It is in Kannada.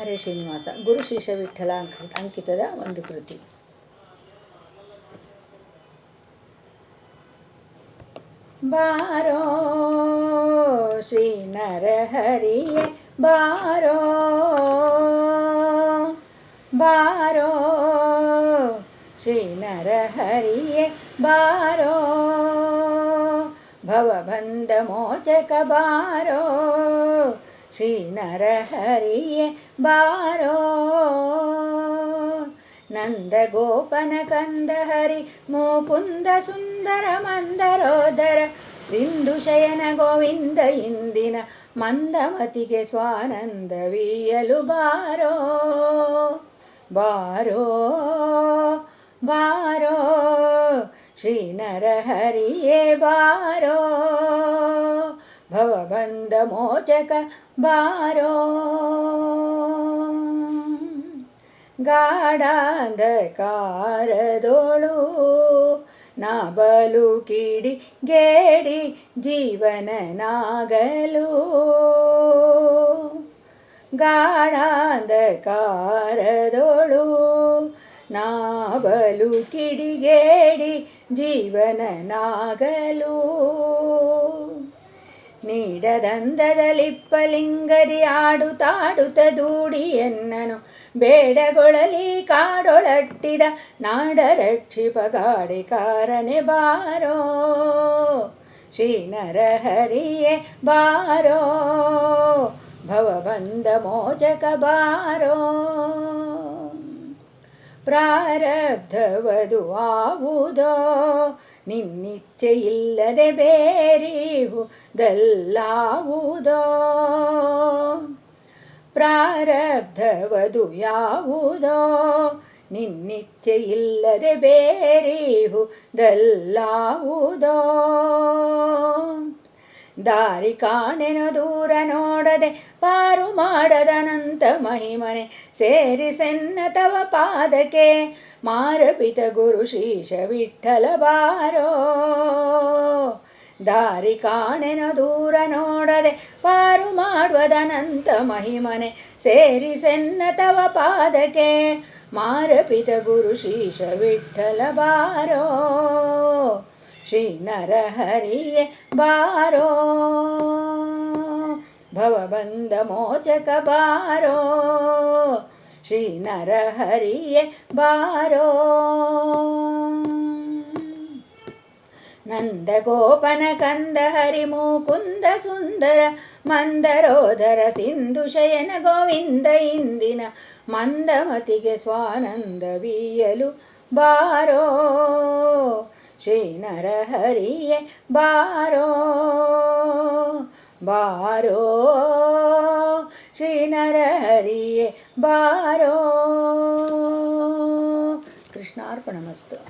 ಹರೇ ಶ್ರೀನಿವಾಸ. ಗುರು ಶೇಷ ವಿಠಲ ಅಂಕ ಅಂಕಿತದ ಒಂದು ಕೃತಿ. ಬಾರೋ ಶ್ರೀ ನರಹರಿಯೇ, ಬಾರೋ ಬಾರೋ ಶ್ರೀ ನರಹರಿಯೇ, ಬಾರೋ ಭವಬಂಧ ಮೋಚಕ ಬಾರೋ ಶ್ರೀ ನರಹರಿಯೇ ಬಾರೋ. ನಂದ ಗೋಪನ ಕಂದ ಹರಿ ಮುಕುಂದ ಸುಂದರ ಮಂದರೋದರ, ಸಿಂಧು ಶಯನ ಗೋವಿಂದ ಇಂದಿನ ಮಂದಮತಿಗೆ ಸ್ವಾನಂದವೀಯಲು ಬಾರೋ. ಬಾರೋ ಬಾರೋ ಶ್ರೀ ನರಹರಿಯೇ ಬಾರೋ. ಭವಬಂಧ ಮೋಚಕ ಬಾರೋ ಗಾಢಾಂಧಕಾರದೋಳು ನಾ ಬಲು ಕಿಡಿ ಗೇಡಿ ಜೀವನನಾಗಲು ಗಾಢಾಂಧಕಾರದೋಳು ನಾ ಬಲು ಕಿಡಿಗೇಡಿ ಜೀವನನಾಗಲು ನೀಡದಂದದ ತಾಡುತ ದೂಡಿ ದೂಡಿಯನ್ನನು ಬೇಡಗೊಳಲಿ ಕಾಡೊಳಟ್ಟಿದ ನಾಡ ರಕ್ಷಿಪ ಗಾಡಿಕಾರನೆ ಬಾರೋ. ಶ್ರೀ ನರಹರಿಯೇ ಬಾರೋ. ಭವಬಂಧ ಮೋಚಕ ಬಾರೋ. ಪ್ರಾರಬ್ಧವದು ಆವುದೋ. ನಿನ್ನಿಚ್ಛೆ ಇಲ್ಲದೆ ಬೇರಿಹುದಲ್ಲಾವುದೋ? ಪ್ರಾರಬ್ಧವದು ಯಾವುದೋ? ನಿನ್ನಿಚ್ಚೆ ಇಲ್ಲದೆ ಬೇರಿಹುದಲ್ಲಾವುದೋ? ದಾರಿ ಕಾಣೆನು ದೂರ ನೋಡದೆ ಪಾರು ಮಾಡದನಂತ ಮಹಿಮನೆ ಸೇರಿಸೆನ್ನ ತವ ಪಾದಕ್ಕೆ ಮಾರಪಿತ ಗುರು ಶೀಶ ವಿಠಲ ಬಾರೋ. ದಾರಿ ಕಾಣೆನ ದೂರ ನೋಡದೆ ಪಾರು ಮಾಡುವದನಂತ ಮಹಿಮನೆ ಸೇರಿಸೆನ್ನ ತವ ಪಾದಕ್ಕೆ. ಮಾರಪಿತ ಗುರು ಶ್ರೀಶ ವಿಠಲ ಬಾರೋ. ಶ್ರೀ ನರಹರಿಯೇ ಬಾರೋ. ಭವಬಂಧ ಮೋಚಕ ಬಾರೋ. ಶ್ರೀ ನರಹರಿಯೇ ಬಾರೋ. ನಂದಗೋಪನ ಕಂದ ಹರಿ ಮುಕುಂದ ಸುಂದರ ಮಂದರೋದರ ಸಿಂಧು ಶಯನ ಗೋವಿಂದ ಇಂದಿನ ಮಂದಮತಿಗೆ ಸ್ವಾನಂದವೀಯಲು ಬಾರೋ. ಶ್ರೀ ನರಹರಿಯೇ ಬಾರೋ. ಬಾರೋ. ಶ್ರೀ ನರಹರಿಯೇ ಬಾರೋ. ಕೃಷ್ಣಾರ್ಪಣಮಸ್ತು